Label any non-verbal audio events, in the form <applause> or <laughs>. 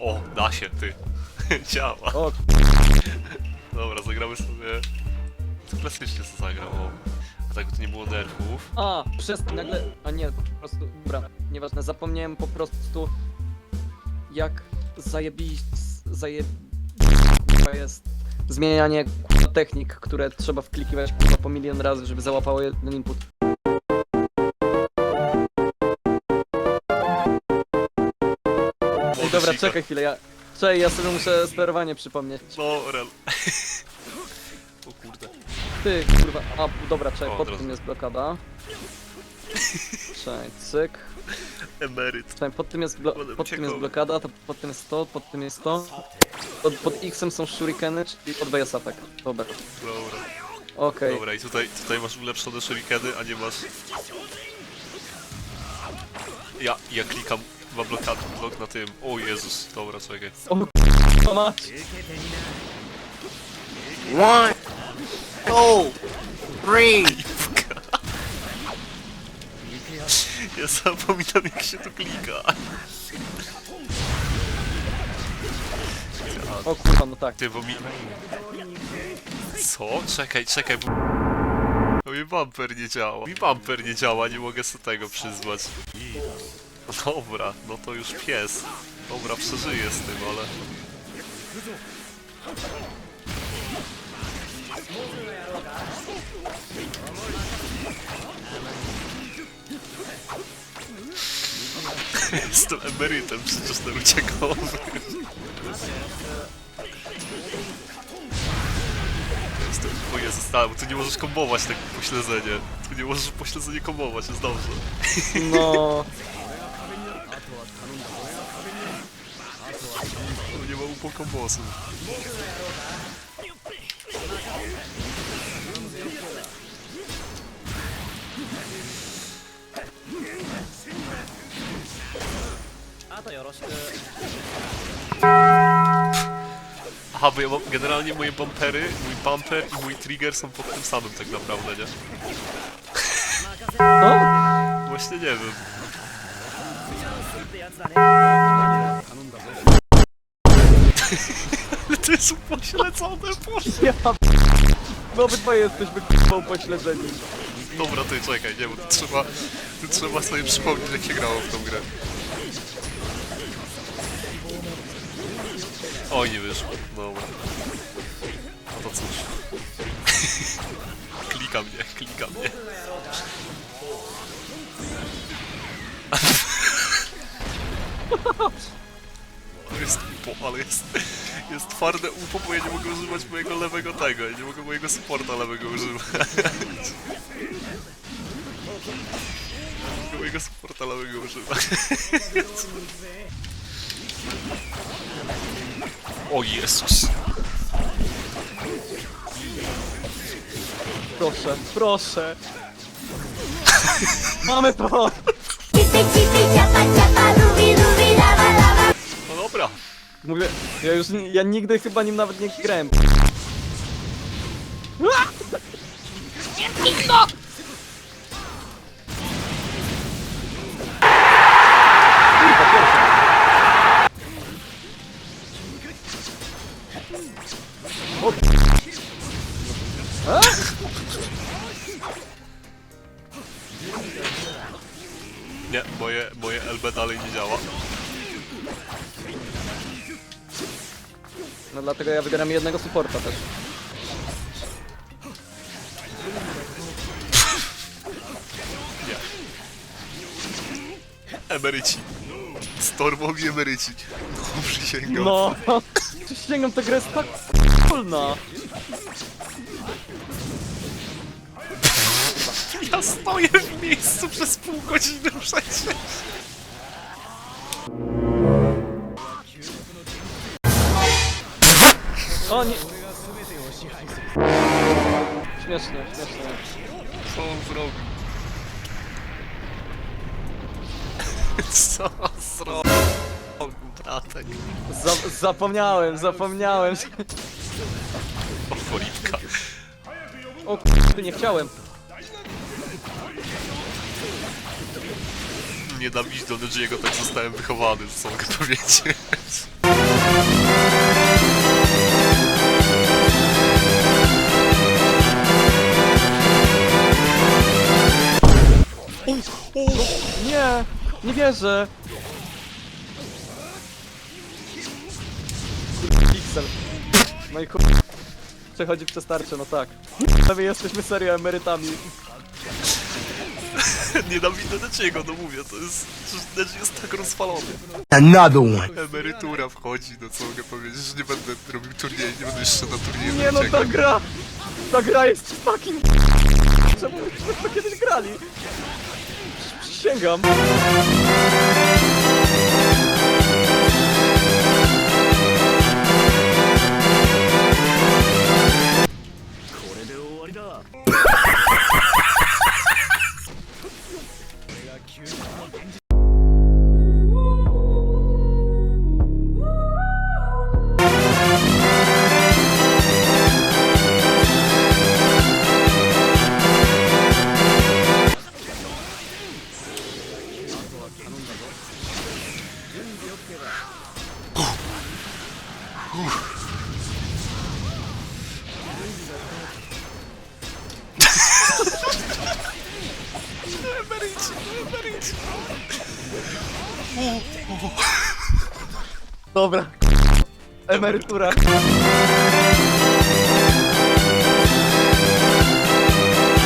O, da się, ty. <laughs> Działa. O, Dobra, zagramy sobie... To klasycznie co zagrał, o. A tak to nie było nerfów. a, przez nagle, a nie, po prostu, dobra, nieważne, zapomniałem po prostu jak zajebić, zajeb... kurwa jest zmienianie kurwa, technik, które trzeba wklikiwać kurwa, po milion razy, żeby załapało jeden input. Dobra, czekaj chwilę, ja... Czekaj, ja sobie muszę sterowanie przypomnieć. No, rel. <laughs> o kurde. Ty, kurwa, a, dobra, czekaj, O, pod tym jest blokada. Czekaj, cyk. Emeryt. Czekaj, pod tym jest, blo pod tym jest blokada, to pod tym jest to, pod tym jest to. Pod, pod X-em są shurikeny, czyli odbija sapek. Dobra, Dobra. okej. Dobra, i tutaj, tutaj masz ulepszone shurikeny, a nie masz... Ja, ja klikam dwa blokady, blok na tym. O Jezus, dobra, czekaj. O k***a mać! One, two, three. <laughs> Ja zapominam jak się tu klika. O kurwa, no tak. Ty, bo mi... Co? Czekaj, czekaj, bo... No mi bumper nie działa. Mi bumper nie działa, nie mogę sobie tego przyzwać. Dobra, no to już pies. Dobra, przeżyję z tym, ale... Jestem emerytem przecież ten uciekowy. Jestem, o Jezus, bo tu nie możesz kombować tak pośledzenie. Tu nie możesz pośledzenie kombować, jest dobrze. No, <laughs> Ma upokombosów. Aha, bo ja mam, generalnie moje bumpery, mój bumper i mój trigger są pod tym samym tak naprawdę, nie? no, Właśnie nie wiem. <laughs> Ale to jest upośledzone, boże. ja My obydwoje jesteśmy k***ą pośledzeni. Dobra, ty czekaj, nie, bo tu trzeba, tu trzeba sobie przypomnieć jak się grało w tą grę. Oj, nie wyszło. Dobra. No to cóż. <laughs> klika mnie, klika mnie. <laughs> Ale jest, jest twarde upo, bo ja nie mogę używać mojego lewego tego, ja nie mogę mojego supporta lewego używać. Nie mogę mojego supporta lewego używać. O Jezus. Proszę, proszę. Mamy to! Mówię, ja już, ja nigdy chyba nim nawet nie grałem. Nie, moje, moje LB dalej nie działa. No dlatego ja wybieram jednego supporta też. <laughs> Emeryci. Stormowi emeryci. No, <laughs> przysięgam. No! Przysięgam, ta gra jest tak wolna! Ja stoję w miejscu przez pół godziny przecież. O nie! Śmiesznie, śmiesznie. Co on zrobił? <laughs> Co on zrobił, bratek? Za zapomniałem, zapomniałem. O, politka. O k***y, nie chciałem. Nie dam iść do Nejiego, tak zostałem wychowany, co mogę powiedzieć. Nie! Nie wierzę! Pixel. No i chuj. Przechodzi przez tarczę, no tak. A my jesteśmy serio emerytami. <laughs> Nienawidzę Nedziego, no mówię, to jest... Nedzi jest tak rozwalony. Another one. Emerytura wchodzi, no co mogę powiedzieć, że nie będę robił turniej, nie będę jeszcze na turnieju Nie no, ta gra! Ta gra jest fucking... Czemu myśmy w to kiedyś grali? Przysięgam. Emeryci, Dobra. Emerytura.